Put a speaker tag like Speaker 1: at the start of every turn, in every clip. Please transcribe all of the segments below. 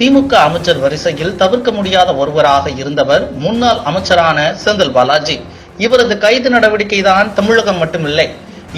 Speaker 1: திமுக அமைச்சர் வரிசையில் தவிர்க்க முடியாத ஒருவராக இருந்தவர் முன்னாள் அமைச்சரான செந்தில் பாலாஜி. இவரது கைது நடவடிக்கைதான் தமிழகம் மட்டுமில்லை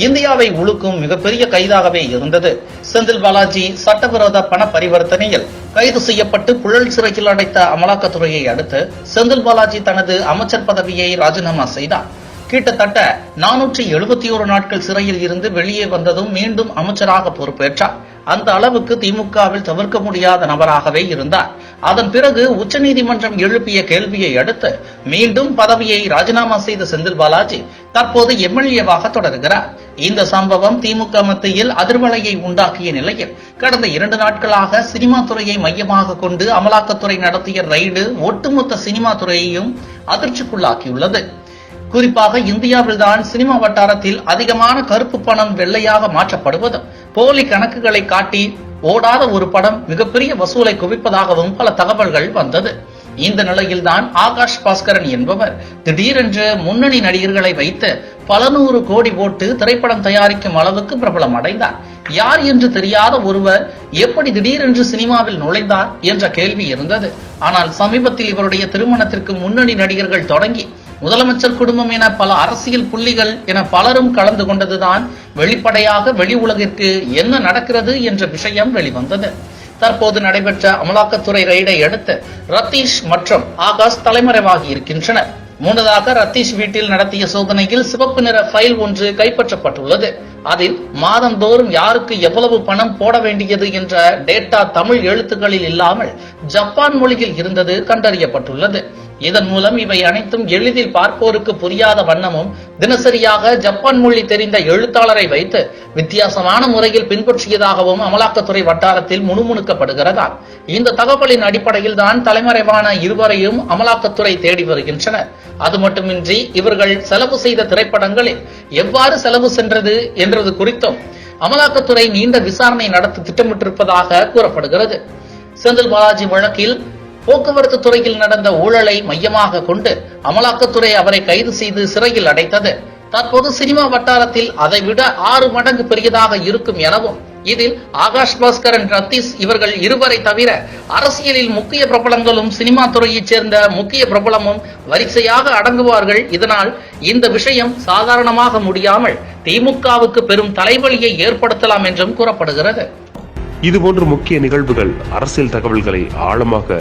Speaker 1: இந்தியாவை உழுக்கும் மிகப்பெரிய கைதாகவே இருந்தது. செந்தில் பாலாஜி சட்டவிரோத பண பரிவர்த்தனையில் கைது செய்யப்பட்டு புழல் சிறையில் அடைத்த அமலாக்கத்துறையை அடுத்து செந்தில் பாலாஜி தனது அமைச்சர் பதவியை ராஜினாமா செய்தார். கிட்டத்தட்ட நானூற்றி எழுபத்தி ஒரு நாட்கள் சிறையில் இருந்து வெளியே வந்ததும் மீண்டும் அமைச்சராக பொறுப்பேற்றார். அந்த அளவுக்கு திமுகவில் தவிர்க்க முடியாத நபராகவே இருந்தார். அதன் பிறகு உச்சநீதிமன்றம் எழுப்பிய கேள்வியை அடுத்து மீண்டும் பதவியை ராஜினாமா செய்த செந்தில் பாலாஜி தற்போது எம்எல்ஏவாக தொடர்கிறார். இந்த சம்பவம் திமுக மத்தியில் அதிர்வலையை உண்டாக்கிய நிலையில் கடந்த இரண்டு நாட்களாக சினிமா துறையை மையமாக கொண்டு அமலாக்கத்துறை நடத்திய ரைடு ஒட்டுமொத்த சினிமா துறையையும் அதிர்ச்சிக்குள்ளாக்கியுள்ளது. குறிப்பாக இந்தியாவில்தான் சினிமா வட்டாரத்தில் அதிகமான கருப்பு பணம் வெள்ளையாக மாற்றப்படுவதும் போலி கணக்குகளை காட்டி ஓடாத ஒரு படம் மிகப்பெரிய வசூலை குவிப்பதாகவும் பல தகவல்கள் வந்தது. இந்த நிலையில்தான் ஆகாஷ் பாஸ்கரன் என்பவர் திடீரென்று முன்னணி நடிகர்களை வைத்து பல நூறு கோடி போட்டு திரைப்படம் தயாரிக்கும் அளவுக்கு பிரபலம் அடைந்தார். யார் என்று தெரியாத ஒருவர் எப்படி திடீரென்று சினிமாவில் நுழைந்தார் என்ற கேள்வி இருந்தது. ஆனால் சமீபத்தில் இவருடைய திருமணத்திற்கு முன்னணி நடிகர்கள் தொடங்கி முதலமைச்சர் குடும்பம் என பல அரசியல் புள்ளிகள் என பலரும் கலந்து கொண்டதுதான் வெளிப்படையாக வெளி உலகிற்கு என்ன நடக்கிறது என்ற விஷயம் வெளிவந்தது. தற்போது நடைபெற்ற அமலாக்கத்துறை ரெய்டை அடுத்து ரத்தீஷ் மற்றும் ஆகாஷ் தலைமறைவாகி இருக்கின்றனர். முன்னதாக ரத்தீஷ் வீட்டில் நடத்திய சோதனையில் சிவப்பு நிற ஃபைல் ஒன்று கைப்பற்றப்பட்டுள்ளது. அதில் மாதந்தோறும் யாருக்கு எவ்வளவு பணம் போட வேண்டியது என்ற டேட்டா தமிழ் எழுத்துக்களில் இல்லாமல் ஜப்பான் மொழியில் இருந்தது கண்டறியப்பட்டுள்ளது. இதன் மூலம் இவை அனைத்தும் எளிதில் பார்ப்போருக்கு புரியாத வண்ணமும் தினசரியாக ஜப்பான் மொழி தெரிந்த எழுத்தாளரை வைத்து வித்தியாசமான முறையில் பின்பற்றியதாகவும் அமலாக்கத்துறை வட்டாரத்தில் முணுமுணுக்கப்படுகிறதா? இந்த தகவலின் அடிப்படையில் தான் தலைமறைவான இருவரையும் அமலாக்கத்துறை தேடி வருகின்றனர் அது மட்டுமின்றி இவர்கள் செலவு செய்த திரைப்படங்களில் எவ்வாறு செலவு சென்றது என்றது குறித்தும் அமலாக்கத்துறை நீண்ட விசாரணை நடத்த திட்டமிட்டிருப்பதாக கூறப்படுகிறது. செந்தில் பாலாஜி வழக்கில் போக்குவரத்து துறையில் நடந்த ஊழலை மையமாக கொண்டு அமலாக்கத்துறை அவரை கைது செய்து சிறையில் அடைத்தது. தற்போது சினிமா வட்டாரத்தில் அதை விட ஆறு மடங்கு பெரியதாக இருக்கும் எனவும் இதில் ஆகாஷ் பாஸ்கரன் ரத்தீஷ் இவர்கள் இருவரை தவிர அரசியலில் முக்கிய பிரபலங்களும் சினிமா துறையைச் சேர்ந்த முக்கிய பிரபலமும் வரிசையாக அடங்குவார்கள். இதனால் இந்த விஷயம் சாதாரணமாக முடியாமல் திமுகவுக்கு பெரும் தலைவலியை ஏற்படுத்தலாம் என்றும் கூறப்படுகிறது.
Speaker 2: இதுபோன்ற முக்கிய நிகழ்வுகள் அரசியல் தகவல்களை ஆழமாக